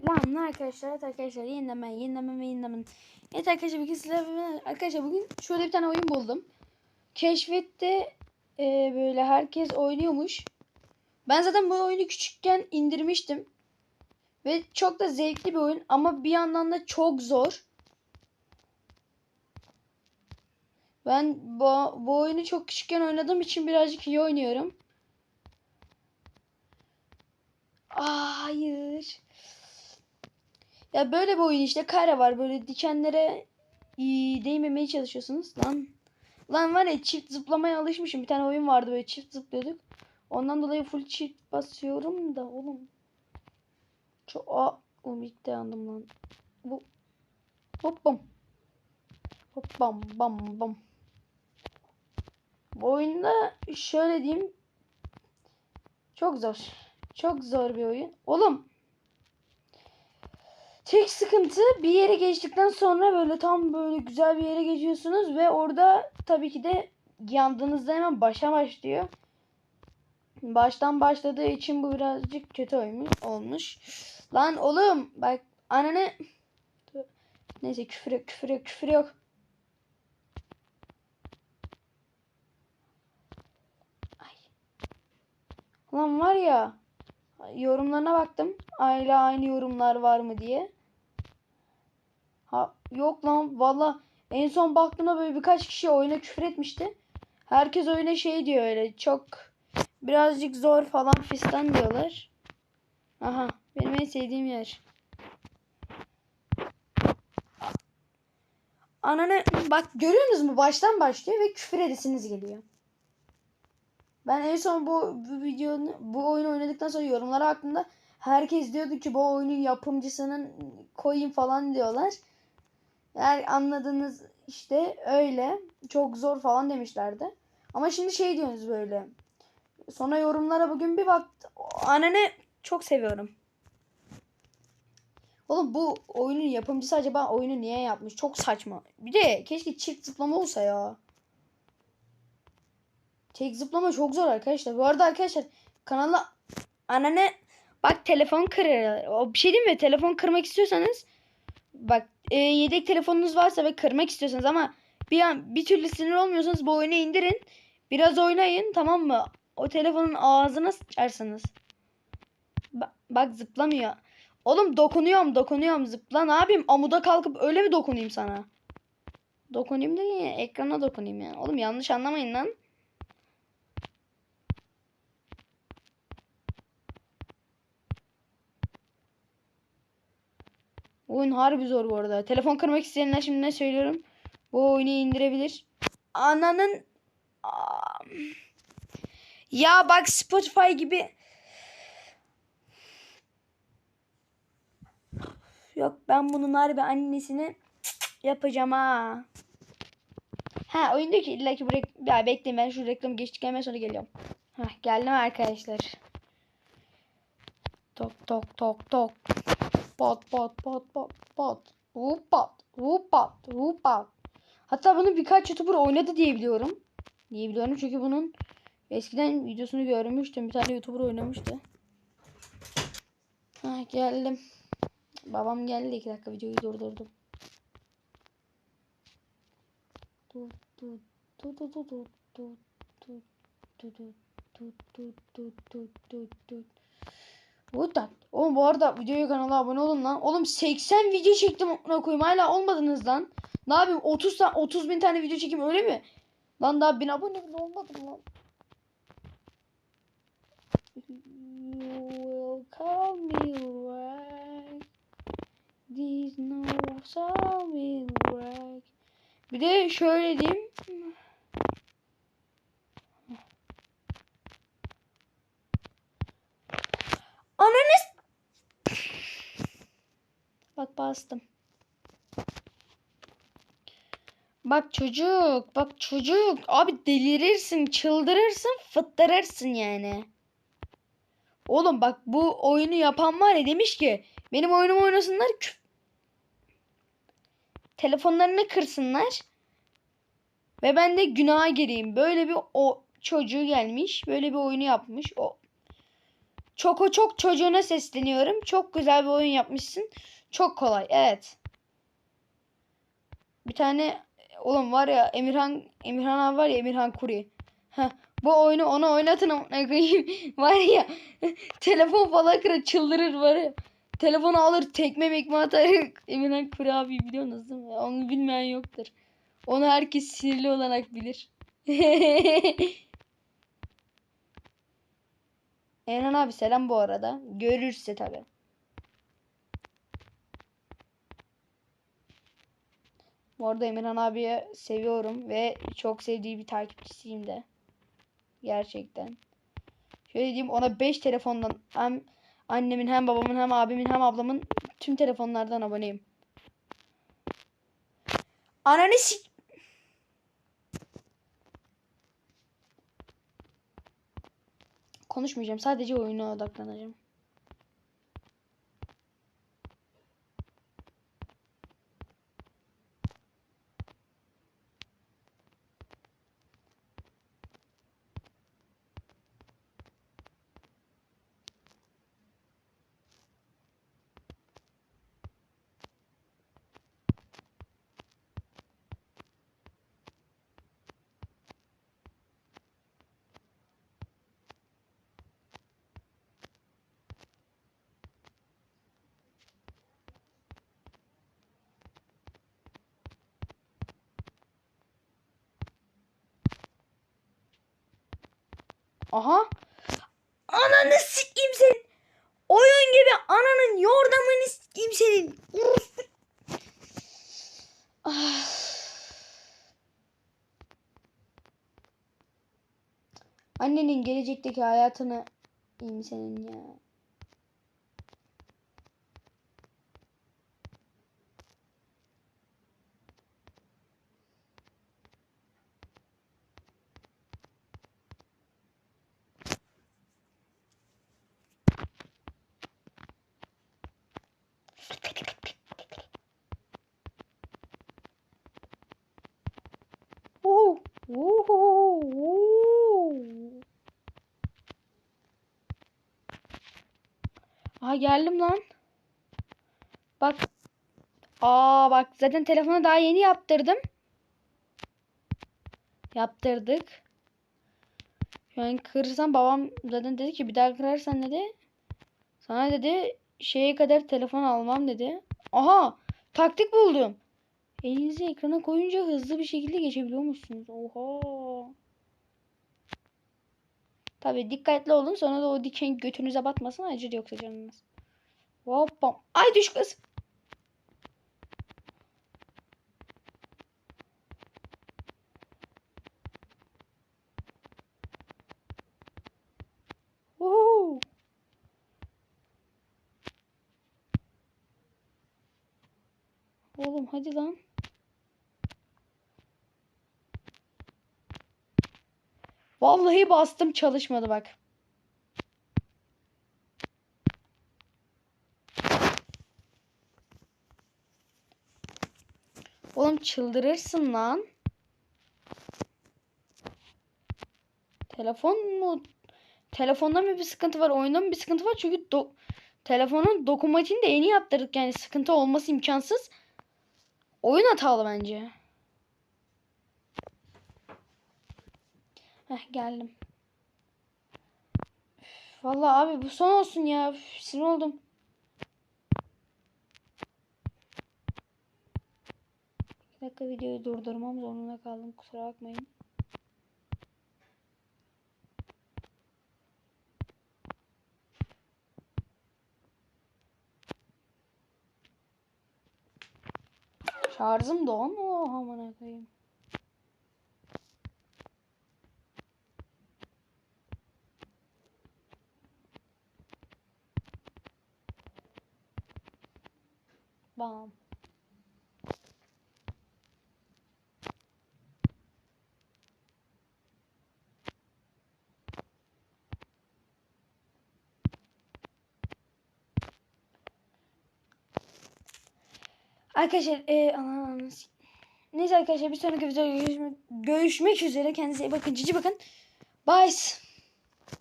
Selamlar arkadaşlar. Evet arkadaşlar yenileme, yenileme yenileme. Evet arkadaşlar bugün sizlerle arkadaşlar bugün şöyle bir tane oyun buldum. Keşfette e, böyle herkes oynuyormuş. Ben zaten bu oyunu küçükken indirmiştim. Ve çok da zevkli bir oyun ama bir yandan da çok zor. Ben bu, bu oyunu çok küçükken oynadığım için birazcık iyi oynuyorum. Hayır. Ya böyle bir oyun işte kare var böyle dikenlere iyi değmemeye çalışıyorsunuz. Lan lan var ya çift zıplamaya alışmışım. Bir tane oyun vardı böyle çift zıplıyorduk. Ondan dolayı full çift basıyorum da oğlum. Çok aa oğlum ilk de yandım lan. Bu hop bam. Hop bam bam bam. Bu oyunda şöyle diyeyim. Çok zor. Çok zor bir oyun. Oğlum Tek sıkıntı bir yere geçtikten sonra böyle tam böyle güzel bir yere geçiyorsunuz ve orada tabii ki de yandığınızda hemen başa başlıyor. Baştan başladığı için bu birazcık kötü olmuş. Lan oğlum bak ananı Neyse küfür yok küfür yok küfür yok. Ay. Lan var ya yorumlarına baktım. Aile aynı yorumlar var mı diye. Ha yok lan valla en son baktığımda böyle birkaç kişi oyuna küfür etmişti. Herkes oyuna şey diyor öyle çok birazcık zor falan fistan diyorlar. Aha benim en sevdiğim yer. Ananı bak görüyorsunuz mu baştan başlıyor ve küfür edesiniz geliyor. Ben en son bu, bu videonun bu oyunu oynadıktan sonra yorumlara baktığımda herkes diyordu ki bu oyunun yapımcısının koyayım falan diyorlar. Yani anladınız işte öyle. Çok zor falan demişlerdi. Ama şimdi şey diyorsunuz böyle. Sonra yorumlara bugün bir baktım. Ananı çok seviyorum. Oğlum bu oyunun yapımcısı acaba oyunu niye yapmış? Çok saçma. Bir de keşke çift zıplama olsa ya. Tek zıplama çok zor arkadaşlar. Bu arada arkadaşlar kanala ananı bak telefon kırır. O bir şey değil mi? Telefon kırmak istiyorsanız bak e, yedek telefonunuz varsa ve kırmak istiyorsanız ama bir an bir türlü sinir olmuyorsanız bu oyunu indirin. Biraz oynayın tamam mı? O telefonun ağzına sıçarsınız. Ba- bak zıplamıyor. Oğlum dokunuyorum dokunuyorum zıpla ne yapayım amuda kalkıp öyle mi dokunayım sana? Dokunayım da ya, ekrana dokunayım yani. Oğlum yanlış anlamayın lan. Oyun harbi zor bu arada. Telefon kırmak isteyenler şimdi ne söylüyorum? Bu oyunu indirebilir. Ananın... Ya bak Spotify gibi... Yok ben bunun harbi annesini yapacağım ha. Ha oyun diyor ki illa ki bu rek- ya bekleyin ben şu reklamı geçtikten hemen sonra geliyorum. Hah geldim arkadaşlar. Tok tok tok tok. Pot pot. Vup pot. Vup pot. Vup pot. Hatta bunu birkaç YouTuber oynadı diye biliyorum. Diye biliyorum çünkü bunun eskiden videosunu görmüştüm. Bir tane YouTuber oynamıştı. Ha geldim. Babam geldi. iki dakika videoyu durdurdum. Dur dur dur dur dur dur dur dur dur dur dur dur dur What Oğlum bu arada videoya kanala abone olun lan. Oğlum 80 video çektim ona koyayım hala olmadınız lan. Ne yapayım 30 tane 30 bin tane video çekeyim öyle mi? Lan daha 1000 abone bile olmadım lan. You will call me right. This no sound will break. Bir de şöyle diyeyim. Ananı Bak bastım. Bak çocuk, bak çocuk. Abi delirirsin, çıldırırsın, fıttırırsın yani. Oğlum bak bu oyunu yapan var ya demiş ki benim oyunumu oynasınlar küf- telefonlarını kırsınlar ve ben de günaha gireyim. Böyle bir o çocuğu gelmiş, böyle bir oyunu yapmış. O Çok o çok çocuğuna sesleniyorum. Çok güzel bir oyun yapmışsın. Çok kolay. Evet. Bir tane oğlum var ya Emirhan Emirhan abi var ya Emirhan Kuri. Heh, bu oyunu ona oynatın amına koyayım. var ya telefon falan kırar çıldırır var ya. Telefonu alır tekme mekme atar. Emirhan Kuri abi biliyorsunuz değil? Onu bilmeyen yoktur. Onu herkes sinirli olarak bilir. Emirhan abi selam bu arada. Görürse tabi. Bu arada Emirhan abiye seviyorum ve çok sevdiği bir takipçisiyim de. Gerçekten. Şöyle diyeyim ona 5 telefondan hem annemin hem babamın hem abimin hem ablamın tüm telefonlardan aboneyim. Ananı sik... Konuşmayacağım. Sadece oyuna odaklanacağım. Aha. Ananı sikeyim senin. Oyun gibi ananın yordamını sikeyim senin. Ah. Annenin gelecekteki hayatını iyiyim senin ya. Aha geldim lan. Bak. Aa bak zaten telefonu daha yeni yaptırdım. Yaptırdık. Şu an kırsam babam zaten dedi ki bir daha kırarsan dedi. Sana dedi şeye kadar telefon almam dedi. Aha taktik buldum. Elinizi ekrana koyunca hızlı bir şekilde geçebiliyormuşsunuz. Oha. Tabi dikkatli olun sonra da o diken götünüze batmasın acır yoksa canınız. Hoppam. Ay düş kız. Oğlum hadi lan. Vallahi bastım çalışmadı bak. Oğlum çıldırırsın lan. Telefon mu? Telefonda mı bir sıkıntı var? Oyunda mı bir sıkıntı var? Çünkü do telefonun dokunmatiğini de yeni yaptırdık. Yani sıkıntı olması imkansız. Oyun hatalı bence. Heh geldim. Üf, Vallahi abi bu son olsun ya. Üf, sinir oldum. Bir dakika videoyu durdurmam zorunda kaldım. Kusura bakmayın. Şarjım da. Oh amına koyayım. Bam. Arkadaşlar e, aman, neyse arkadaşlar bir sonraki videoda görüşmek, görüşmek üzere. Kendinize iyi bakın. Cici bakın. Bye.